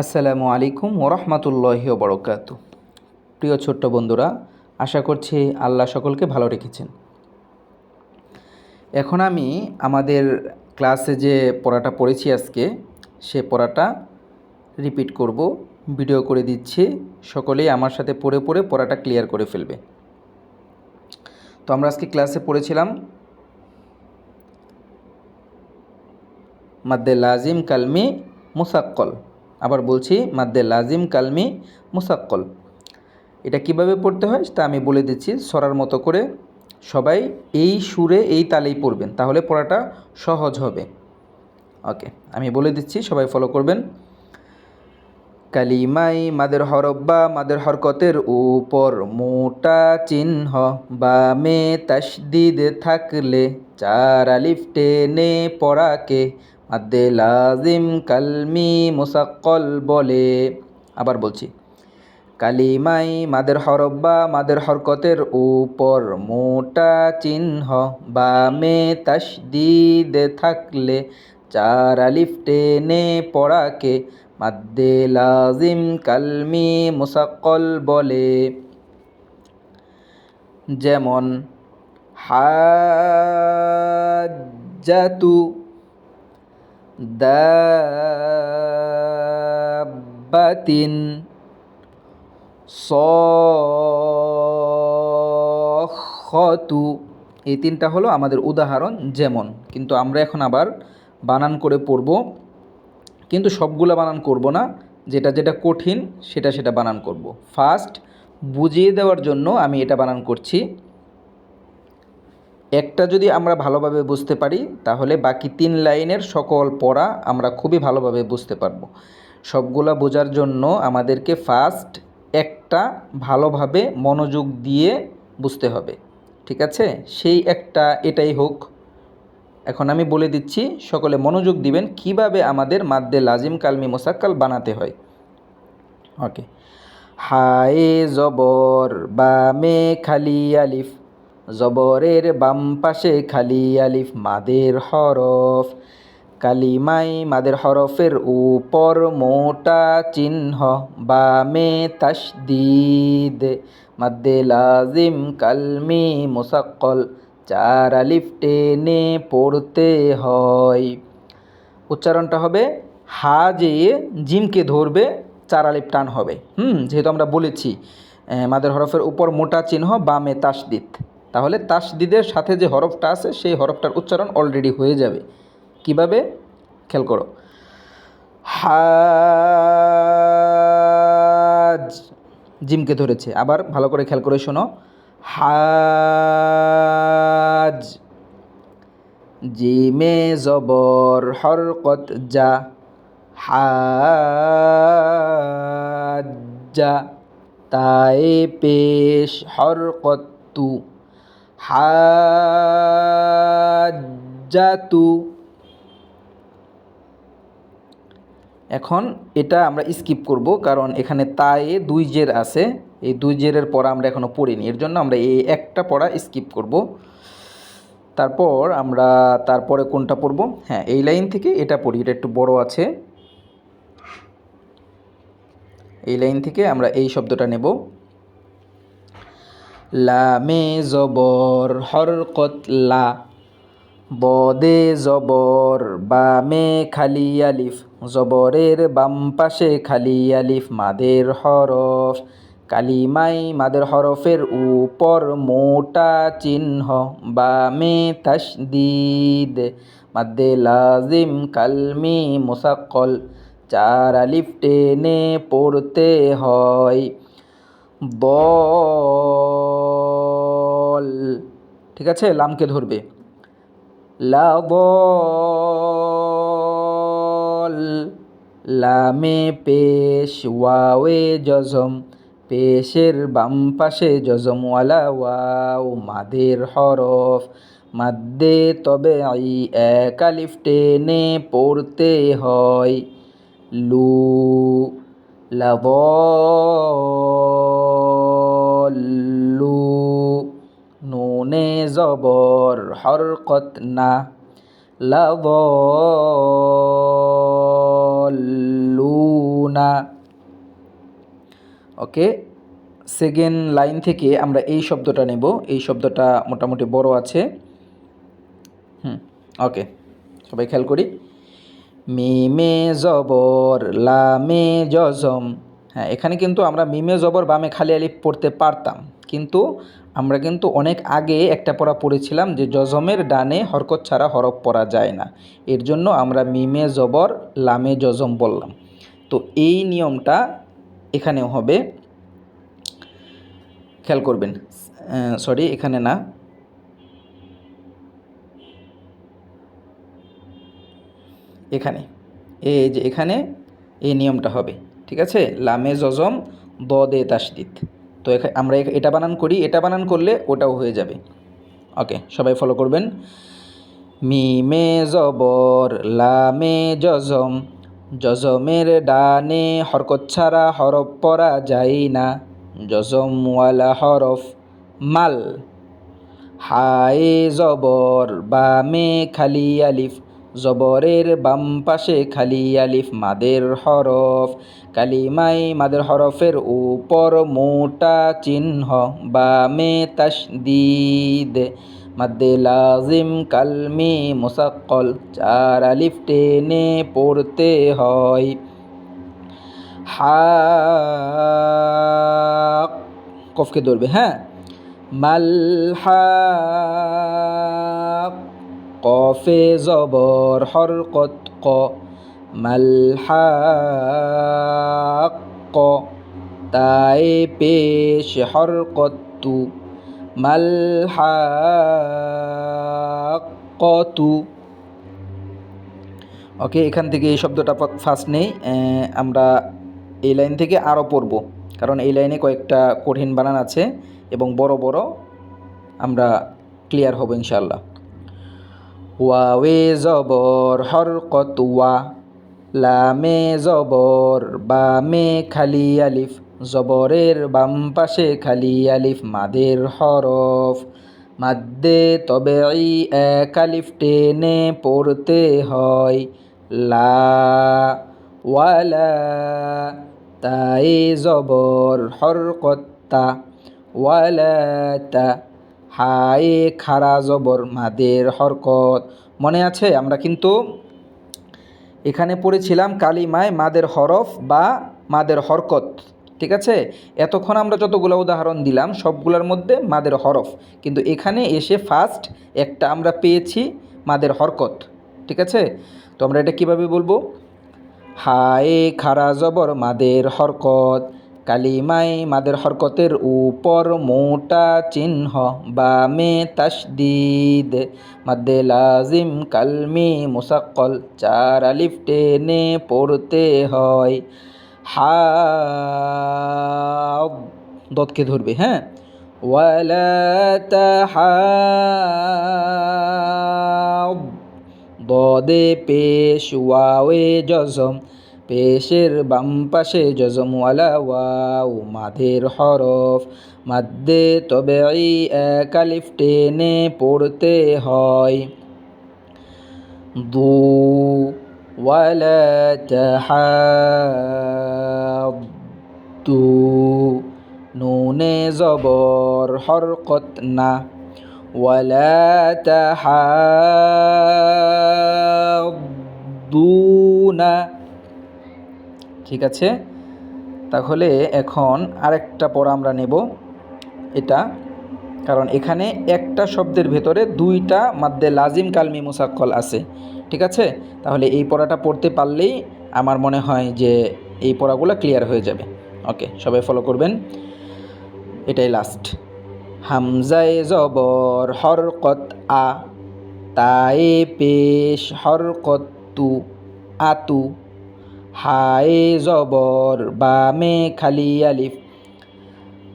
আসসালামু আলাইকুম ওরহমতুল্লাহি বরকাত। প্রিয় ছোট্ট বন্ধুরা, আশা করছি আল্লাহ সকলকে ভালো রেখেছেন। এখন আমি আমাদের ক্লাসে যে পড়াটা পড়েছি আজকে, সে পড়াটা রিপিট করব, ভিডিও করে দিচ্ছি, সকলেই আমার সাথে পড়ে পড়ে পড়াটা ক্লিয়ার করে ফেলবে। তো আমরা আজকে ক্লাসে পড়েছিলাম, মাদ্দে লাজিম কালমি মুসাক্কল। আবার বলছি, মাদ্দে লাজিম কালমি মুসাক্কল। এটা কীভাবে পড়তে হয়? তা আমি বলে দিচ্ছি, সরার মতো করে সবাই এই সুরে এই তালেই পড়বেন, তাহলে পড়াটা সহজ হবে। ওকে, আমি বলে দিচ্ছি, সবাই ফলো করবেন। কালিমাই মাদের হরব্বা, মাদের হরকতের উপর মোটা চিহ্ন বা মে তাসদিদ থাকলে চার আলিফ টেনে পড়াকে মাদ্দে লাজিম কালমি মুসাক্কল বলে। আবার বলছি, কালিমাই মাদের হরব্বা মাদের হরকতের উপর মোটা চিহ্ন বা মে তাসদিদ থাকলে চার আলিফ টেনে পড়াকে মাদ্দে লাজিম কালমি মুসাক্কল বলে। যেমন হাজাতু দাবাতিন সখতু। এই তিনটা হলো আমাদের উদাহরণ যেমন। কিন্তু আমরা এখন আবার বানান করে পড়ব। কিন্তু সবগুলো বানান করব না। যেটা যেটা কঠিন, সেটা সেটা বানান করব। ফার্স্ট বুঝিয়ে দেওয়ার জন্য আমি এটা বানান করছি। একটা যদি আমরা ভালোভাবে বুঝতে পারি, তাহলে বাকি তিন লাইনের সকল পড়া আমরা খুবই ভালোভাবে বুঝতে পারব। সবগুলা বোঝার জন্য আমাদেরকে ফার্স্ট একটা ভালোভাবে মনোযোগ দিয়ে বুঝতে হবে, ঠিক আছে? সেই একটা এটাই হোক। এখন আমি বলে দিচ্ছি, সকলে মনোযোগ দিবেন কীভাবে আমাদের মাদ্দে লাজিম কালমি মোসাক্কাল বানাতে হয়। ওকে হায়ে জবর বা মে খালি আলিফ জবরের বাম পাশে খালি আলিফ, মাদের হরফ। কালিমাই মাদের হরফের উপর মোটা চিহ্ন, বামে তাসদিদ মাদ্দে লাজিম, কালমি, মুসাক্কল, চার আলিফ টেনে পড়তে হয়। উচ্চারণটা হবে, হা যে জিমকে ধরবে, চার আলিফ টান হবে। হুম, যেহেতু আমরা বলেছি মাদের হরফের উপর মোটা চিহ্ন, বামে তাসদিদ তাহলে তাসদিদের সাথে যে হরফটা আছে, সেই হরফটার উচ্চারণ অলরেডি হয়ে যাবে। কীভাবে? খেয়াল করো। হাজ। জিমকে ধরেছে। আবার ভালো করে খেয়াল করে শোনো। হাজ। জিমে জবর হরকত যা। হাজ্জা তাই পেশ হরকত তু। হাজ্জাতু। এখন এটা আমরা স্কিপ করব, কারণ এখানে তায়ে দুই জের আছে। এই দুই জেরের পড়া আমরা এখনও পড়িনি, এর জন্য আমরা এই একটা পড়া স্কিপ করব। তারপর আমরা তারপরে কোনটা পড়ব? হ্যাঁ এই লাইন থেকে এটা পড়ি, এটা একটু বড় আছে। এই লাইন থেকে আমরা এই শব্দটা নেব। লামে জবর হরকত লা। বদে জবর বামে খালি আলিফ। জবরের বাম পাশে খালি আলিফ, মাদের হরফ কালিমাই মাদের হরফের উপর মোটা চিহ্ন। বামে তাসদিদ মাদে লাজিম কালমি মুসাক্কল। চার আলিফ টেনে পড়তে হয়। বল। ঠিক আছে? লামকে ধরবে। লাবল লামে পেশ, ওয়াওয়ে জজম। পেশের বাম পাশে জজমওয়ালা, ওয়াও, মাদের হরফ। মাদ্দে তবে আই, এক আলিফ টেনে পড়তে হয়। লু লাবলু নুনে জবর হরকত না। লাবলুন না। ওকে, সেকেন্ড লাইন থেকে আমরা এই শব্দটা নেব। এই শব্দটা মোটামুটি বড় আছে। হুম, ওকে, সবাই খেয়াল করি। মিমে জবর, লামে জজম। হ্যাঁ এখানে কিন্তু আমরা মিমে জবর বামে খালি আলিফ পড়তে পারতাম। কিন্তু আমরা কিন্তু অনেক আগে একটা পড়া পড়েছিলাম যে জজমের ডানে হরকত ছাড়া হরফ পড়া যায় না। এর জন্য আমরা মিমে জবর, লামে জজম বললাম। তো এই নিয়মটা এখানেও হবে। খেয়াল করবেন। সরি এখানে না। এখানে। এই যে এখানে এই নিয়মটা হবে। ঠিক আছে? লামে জজম দ দে তাসদিদ তো আমরা এটা বানান করি, এটা বানান করলে ওটাও হয়ে যাবে। ওকে, সবাই ফলো করবেন। মিমে জবর, লামে জজম। জজমের ডানে হরকত ছাড়া হরফ পড়া যায় না। জজমওয়ালা হরফ মাল। হায়ে জবর, বামে খালি আলিফ। জবরের বাম পাশে খালি আলিফ মাদের হরফ, কালিমাই মাদের হরফের উপর মোটা চিহ্ন, বামে তাসদিদ মাদ্দে লাজিম কালমি মুসাক্কল, চার আলিফ টেনে পড়তে হয়। হা কফকে ধরবে হ্যাঁ? মাল হাক কফে জবর হরকত ক, মাল হাক ক তাই পেশ হরকত তু মাল হাক তু ওকে, এখান থেকে এই শব্দটা ফার্স্ট নেই আমরা এই লাইন থেকে আরও পড়ব, কারণ এই লাইনে কয়েকটা কঠিন বানান আছে, এবং বড় বড় আমরা ক্লিয়ার হব ইনশাল্লাহ ওয়াওয়ে জবর হরকত লামে জবর, বামে খালি আলিফ, জবরের বাম পাশে খালি আলিফ, মাদের হরফ। মাদ্দে তবে এক আলিফ টেনে পড়তে হয়, লা ওয়ালা তাই জবর হরকত্তা ওয়ালাতা হায়ে খারা জবর মাদের হরকত। মনে আছে? আমরা কিন্তু এখানে পড়েছিলাম কালিমায় মাদের হরফ বা মাদের হরকত। ঠিক আছে? এতক্ষণ আমরা যতগুলো উদাহরণ দিলাম, সবগুলোর মধ্যে মাদের হরফ। কিন্তু এখানে এসে ফার্স্ট একটা আমরা পেয়েছি মাদের হরকত। ঠিক আছে? তো আমরা এটা কীভাবে বলব? হায়ে খারা জবর মাদের হরকত। কালিমাই মাদের হরকতের উপর মোটা চিহ্ন বামে তাসদিদ মাদ্দে লাজিম কালমি মুসাক্কল, চার আলিফ টেনে পড়তে হয়। হা দতকে ধরবে হ্যাঁ? ওয়ালা তাহাব, দদে পেশ ওয়াওয়ে জজম। পেশের বাম পাশে জজমওয়ালা ওয়াও, মাধের হরফ। মাদ্দে তবে এক আলিফ টেনে পড়তে হয়। দু তাহাদ্দু, নুনে জবর হরকত না। ওয়ালা তাহাদ্দুনা ঠিক আছে? তাহলে এখন আরেকটা পড়া আমরা নেব। এটা, কারণ এখানে একটা শব্দের ভেতরে দুইটা মাদ্দে লাজিম কালমি মুসাক্কল আছে। ঠিক আছে? তাহলে এই পড়াটা পড়তে পারলেই আমার মনে হয় যে এই পড়াগুলো ক্লিয়ার হয়ে যাবে। ওকে, সবাই ফলো করবেন। এটাই লাস্ট হামজায় জবর হরকত আ, তায়ে পেশ হরকত তু আতু হায়ে জবর বামে খালি আলিফ,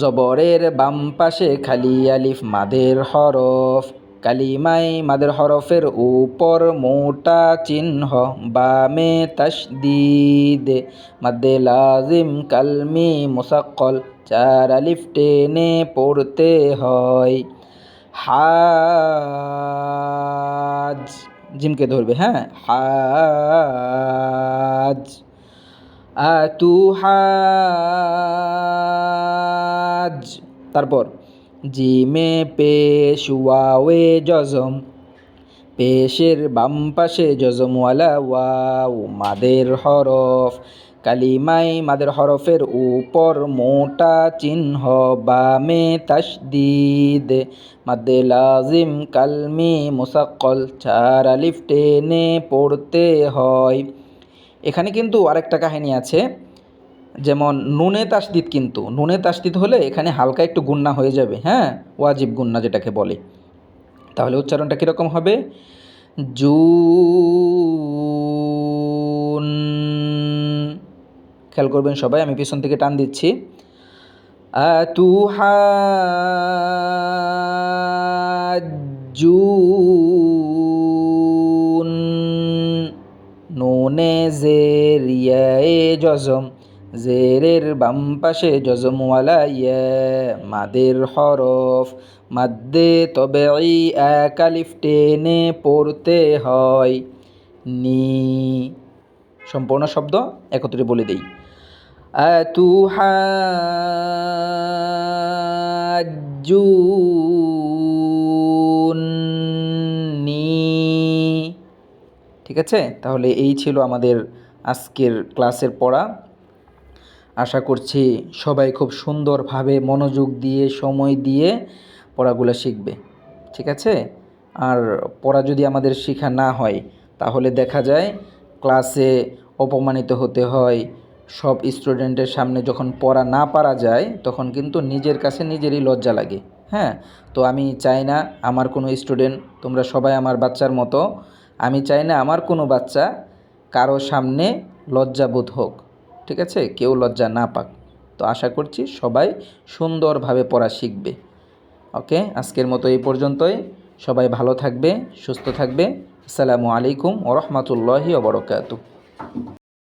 জবরের বাম পাশে খালি আলিফ, মাদের হরফ, কালিমাই মাদের হরফের উপর মোটা চিহ্ন, বামে তাসদিদ মাদে লাজিম কালমি মুসাক্কল, চার আলিফ টেনে পড়তে হয়। হাজ জিমকে ধরবে হ্যাঁ? হাজ আতুহাজ তারপর, জিমে পেশ ওয়াওয়ে জজম, পেশের বাম পাশে জজমওয়ালা ওয়াও, মাদের হরফ কালিমাই মাদের হরফের উপর মোটা চিহ্ন বামে তাসদিদ মাদে লাজিম কালমি মুসাক্কল, চার আলিফ টেনে পড়তে হয়। এখানে কিন্তু আরেকটা কাহিনী আছে, যেমন নুনে তাসদিদ কিন্তু, নুনে তাসদিদ হলে এখানে হালকা একটু গুন্না হয়ে যাবে হ্যাঁ? ওয়াজিব গুন্না যেটাকে বলে। তাহলে উচ্চারণটা কীরকম হবে? জুন খেয়াল করবেন সবাই, আমি পিছন থেকে টান দিচ্ছি। নুনে জের ইয়ে জজম, জেরের বাম পাশে জজমওয়ালা ইয়ে মাদের হরফ, মাদ্দে তবে এক আলিফ টেনে পড়তে হয়। নি, সম্পূর্ণ শব্দ একত্রে বলে দেই। আতুহাজ্জুনি ঠিক আছে? তাহলে এই ছিল আমাদের আজকের ক্লাসের পড়া। আশা করছি সবাই খুব সুন্দরভাবে মনোযোগ দিয়ে, সময় দিয়ে পড়াগুলো শিখবে। ঠিক আছে? আর পড়া যদি আমাদের শেখা না হয়, তাহলে দেখা যায় ক্লাসে অপমানিত হতে হয় সব স্টুডেন্টের সামনে যখন পড়া না পারা যায়, তখন কিন্তু নিজের কাছে নিজেরই লজ্জা লাগে। হ্যাঁ তো আমি চাই না আমার কোনো স্টুডেন্ট, তোমরা সবাই আমার বাচ্চার মতো, আমি চাই না আমার কোনো বাচ্চা কারও সামনে লজ্জাবোধ হোক, ঠিক আছে? কেউ লজ্জা না পাক। তো আশা করছি সবাই সুন্দরভাবে পড়া শিখবে। ওকে, আজকের মতো এই পর্যন্তই। সবাই ভালো থাকবে, সুস্থ থাকবে। আসসালামু আলাইকুম ওরহমতুল্লাহি ওবরকাতু